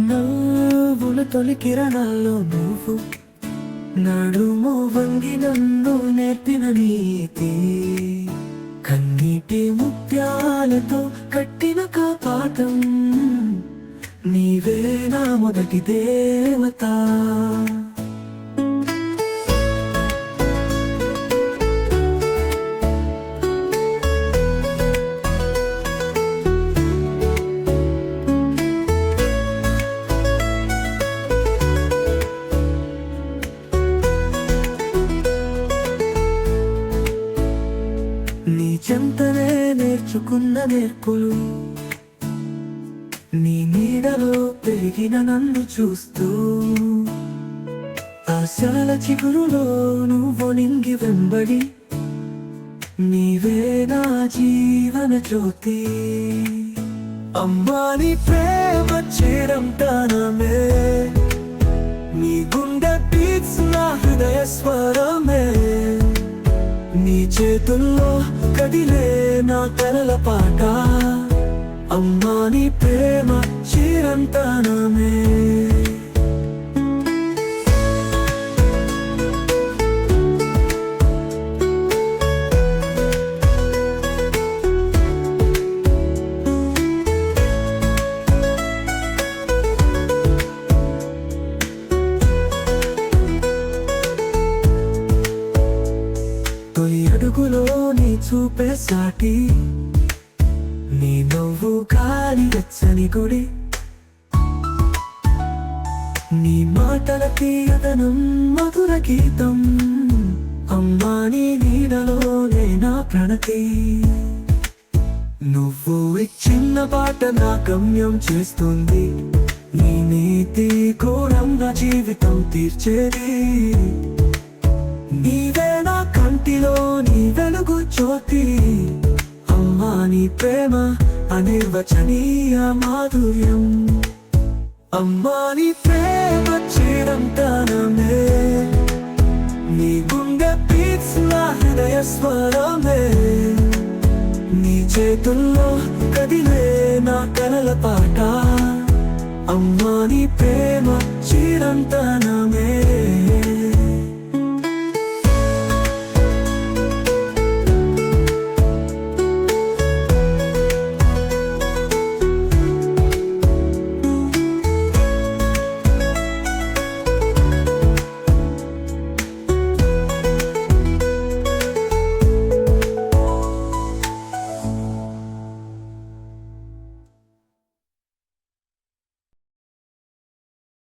నవ్వుల తొలి కిరణాల్లో నువ్వు నడుము వంగి నన్ను నేర్పిన నీతి. కన్నీటి ముత్యాలతో కట్టిన కాపాటం నీవే నా మొదటి దేవత. నేర్చుకున్న నేర్పులు. నీ నీడలో పెరిగిన నన్ను చూస్తూ. ఆశల చిగురులో నువ్వు నింగి వెంబడి. నీవే నా జీవన జ్యోతి. అమ్మాని ప్రేమ చేరంటానమే నీ గుండె బీట్స్ నా హృదయ స్వరమే. చేతుల్లో కదిలే నా తరల పాట. అమ్మాని ప్రేమ చిరంతనమే తొలి అడుగులో నీ చూపే సాటి. నీ నవ్వు కాలి వెచ్చని గుడి. నీ మాటల తీయదనం మధుర గీతం. అమ్మా నీ నీడలోనే నా ప్రణతి. నువ్వు ఇచ్చిన పాట నా గమ్యం చేస్తుంది. నీ నీతి కోరం నా జీవితం తీర్చేది. నీ ప్రేమ అనిర్వచనీయ మాధుర్యం. అమ్మా నీ ప్రేమ చిరంతనమే నీ గుండె పీట్స్ నా హృదయ స్వరమే. నీ చేతుల్లో కదిలే నా కలల పాట. అమ్మా నీ ప్రేమ చిరంతనమే